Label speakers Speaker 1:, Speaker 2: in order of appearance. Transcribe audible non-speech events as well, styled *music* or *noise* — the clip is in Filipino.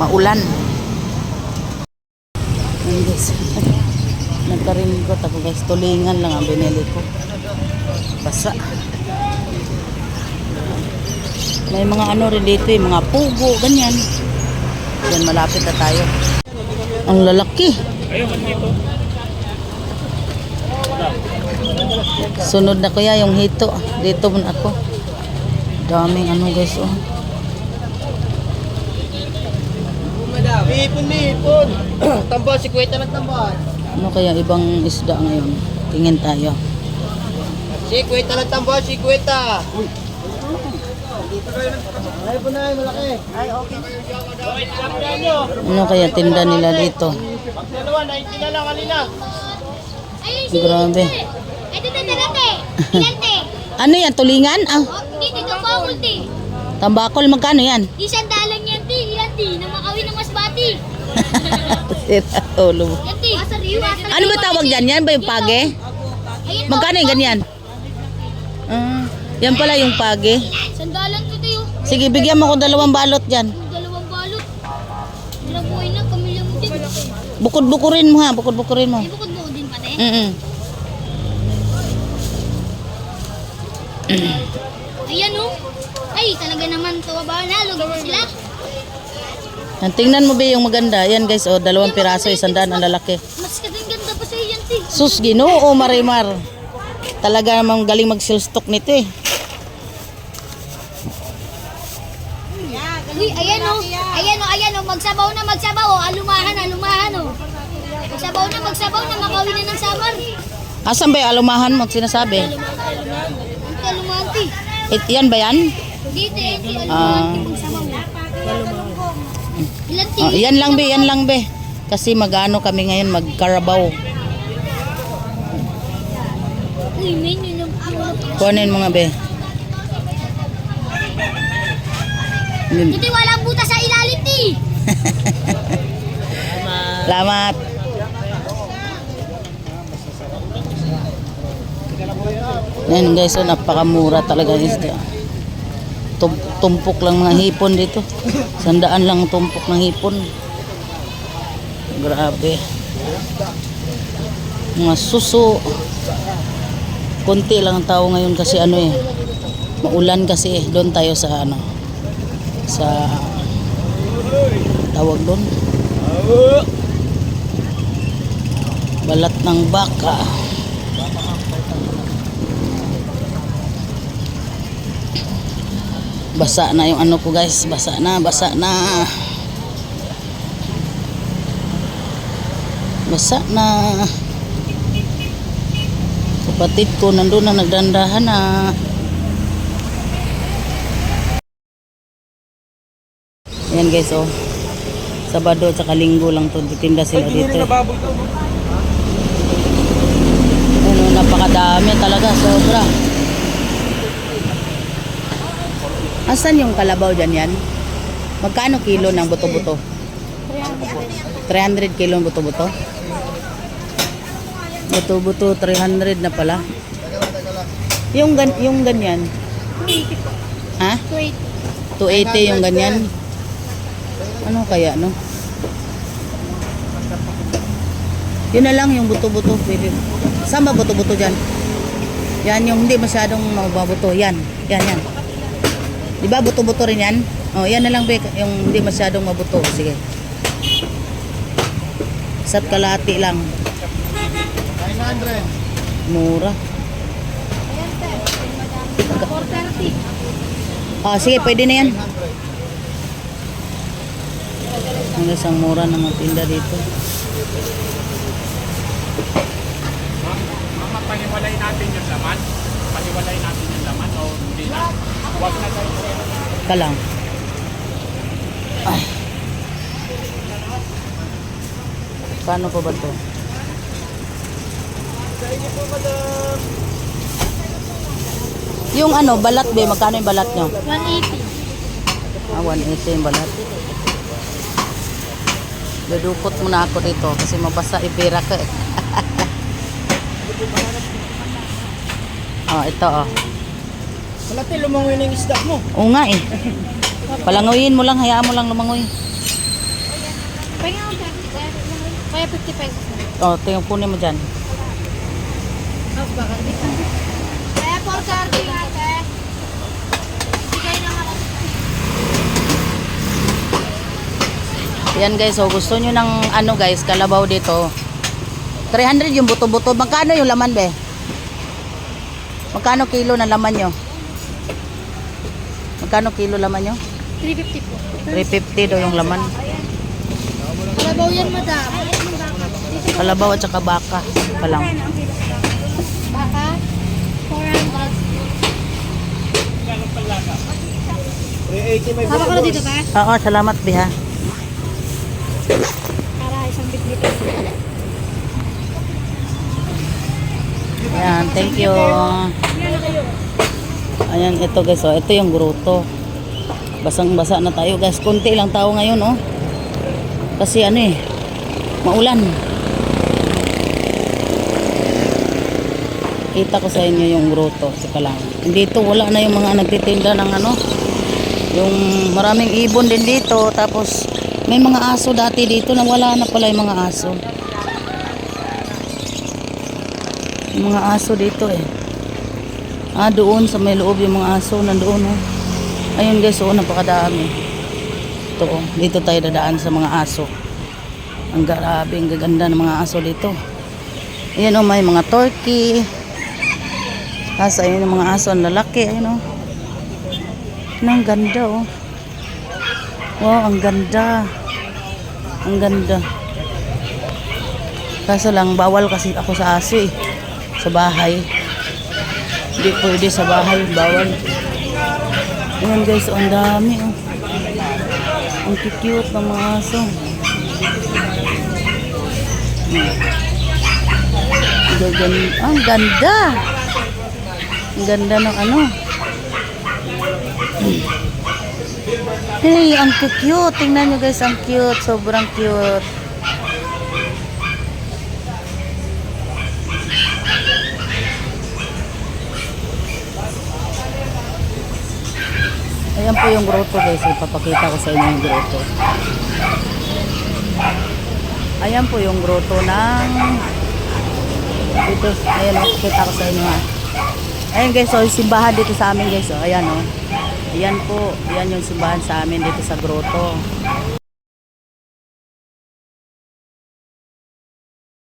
Speaker 1: Maulan. Ayun guys. *laughs* Nagkarinig ko ako guys. Tulingan lang ang binili ko. Basa. May mga ano rin dito eh, mga pugo, ganyan. Yan, malapit na tayo. Ang lalaki. Sunod na kuya yung hito. Dito man ako. Daming ano guys oh.
Speaker 2: Ipon, ipon. *clears throat* tambal, si Kweta ng tambal.
Speaker 1: Ano kaya ibang isda ngayon? Tingin tayo.
Speaker 2: Si Kweta ng tambal, si Kweta. Ay po na, malaki. Ay, okay.
Speaker 1: Ano kaya tinda nila dito?
Speaker 2: Dalawa, 90 na lang kanina.
Speaker 3: Ayun si
Speaker 1: Grabe.
Speaker 3: Na. *laughs*
Speaker 1: Ano yan? Tulingan? Ah,
Speaker 3: Oh,
Speaker 1: tambakol magkano yan?
Speaker 3: Di sandalan yan ti. Na makawin ng masbati.
Speaker 1: Sira ulo mo. Ano ba tawag dyan? Yan ba yung page? Magkano yung ganyan? Ah, yan pala yung page.
Speaker 3: Sandalan ko tayo.
Speaker 1: Sige, bigyan mo ko dalawang balot dyan.
Speaker 3: Dalawang balot. Dalabuhay na. Pamilya mo din.
Speaker 1: Bukod-bukurin mo ha, bukod-bukurin mo.
Speaker 3: Ibukod mo din pati.
Speaker 1: Mm
Speaker 3: Ayan oh. Ay, talaga naman to ba? Nalog sila.
Speaker 1: Tingnan mo ba yung maganda? Yan guys, oh, dalawang piraso, isang daan ang lalaki.
Speaker 3: Mas ganda pa sa'yo yan ti.
Speaker 1: Sus, ginoo, Marimar. Talaga namang galing mag-silstock nito eh.
Speaker 3: Uy, ayan oh. Ayan oh, ayan oh. Magsabaw na, magsabaw oh. Alumahan, alumahan oh. Magsabaw na, magsabaw na. Makawin na ng samar.
Speaker 1: Asan ba yung alumahan mo sinasabi?
Speaker 3: Alumahan ti.
Speaker 1: It, yan ba yan?
Speaker 3: Dito, ante, alumahan
Speaker 1: Ah.
Speaker 3: ti. Magsabaw ti?
Speaker 1: Oh, yan lang be, yan lang be. Kasi magano kami ngayon,
Speaker 3: ng
Speaker 1: Kuhanin mga be.
Speaker 3: Dito, walang buta sa ilalim ti. *laughs*
Speaker 1: Salamat. Yan guys, so napakamura talaga isda. Tum- tumpok lang mga hipon dito. Sandaan lang tumpok ng hipon. Grabe. Mga suso. Konti lang ang tao ngayon kasi ano eh. Maulan kasi eh. Doon tayo sa ano. Sa tawag doon. Balat ng baka. Basa na yung ano ko guys. Basa na, basa na. Basa na. Kapatid ko nandun na nagdandahan na. Yan guys oh. Sabado at saka linggo lang to titinda sila dito. eh. Ano, napakadami talaga, sobra. Asan yung kalabaw dyan yan? Magkano kilo ng buto-buto? 300 kilo ng buto-buto? Buto-buto, 300 na pala. Yung, gan yung ganyan? Ha?
Speaker 3: Wait.
Speaker 1: 280 yung ganyan? Ano kaya, no? Yun na lang yung buto-buto. Pwede. Saan ba buto-buto dyan? Yan yung hindi masyadong mabuto. Yan. Yan, yan. Di ba buto-buto rin yan? Oh, yan na lang, Bek. Yung hindi masyadong mabuto. Sige. Isa't kalati lang.
Speaker 2: 900.
Speaker 1: Mura.
Speaker 3: 430.
Speaker 1: Ah, sige, pwede na yan. Ang isang mura ng mga tinda dito.
Speaker 4: Mama, paniwalay natin yung laman? Paniwalay natin yung laman o hindi na? Huwag na tayo.
Speaker 1: Ka lang. Ay. Paano pa ba to? Yung ano, balat be, magkano yung balat nyo?
Speaker 3: 180.
Speaker 1: Ah, 180 yung balat. Dudukot muna ako dito kasi mabasa ipira ko eh. oh, *laughs* ito oh.
Speaker 2: Malati, lumangoy na yung isda mo.
Speaker 1: Oo nga eh. Palanguyin mo lang, hayaan mo lang lumangoy.
Speaker 3: Kaya 50 pesos na.
Speaker 1: O, tingnan kunin mo dyan.
Speaker 3: Kaya 430 ate. Bigay na ako.
Speaker 1: Yan guys, so gusto nyo ng ano guys, kalabaw dito. 300 yung buto-buto. Magkano yung laman be? Magkano kilo na laman nyo? Magkano kilo laman nyo?
Speaker 3: 350 po.
Speaker 1: 350 daw yung laman.
Speaker 3: Kalabaw yan, madam.
Speaker 1: Kalabaw at saka baka pa lang.
Speaker 3: Baka? 400. Haba ko na dito ka?
Speaker 1: Oo, salamat biha.
Speaker 3: Para isang bitbit.
Speaker 1: Ayan, thank you. Ayan, ito guys, oh, ito yung gruto. Basang-basa na tayo guys. Kunti lang tao ngayon, oh. Kasi ano eh, maulan. Kita ko sa inyo yung gruto. Sika lang. Dito wala na yung mga nagtitinda ng ano. Yung maraming ibon din dito. Tapos may mga aso dati dito na wala na pala yung mga aso. Yung mga aso dito eh. Ah, doon sa may loob yung mga aso nandoon oh. Ayun guys, oh, napakadami. Ito oh, dito tayo dadaan sa mga aso. Ang grabe, ang gaganda ng mga aso dito. Ayan oh, may mga turkey. Tapos ayun yung mga aso, ang lalaki, ayun oh. Ano, ang ganda oh. Wow, ang ganda. Ang ganda. Kaso lang, bawal kasi ako sa aso eh. Sa bahay. Hindi pwede sa bahay, bawal. Ayan guys, ang dami oh. Ang cute ng mga aso. Gagan ang ganda. Ang ganda ng ano. Hey, ang cute. Tingnan nyo guys, ang cute. Sobrang cute. Po yung grotto guys. Ipapakita ko sa inyo yung grotto. Ayan po yung grotto ng dito. Ayan o. Pakita ko sa inyo ha. Ayan guys. So yung simbahan dito sa amin guys. O, ayan o. Ayan po. Ayan yung simbahan sa amin dito sa grotto.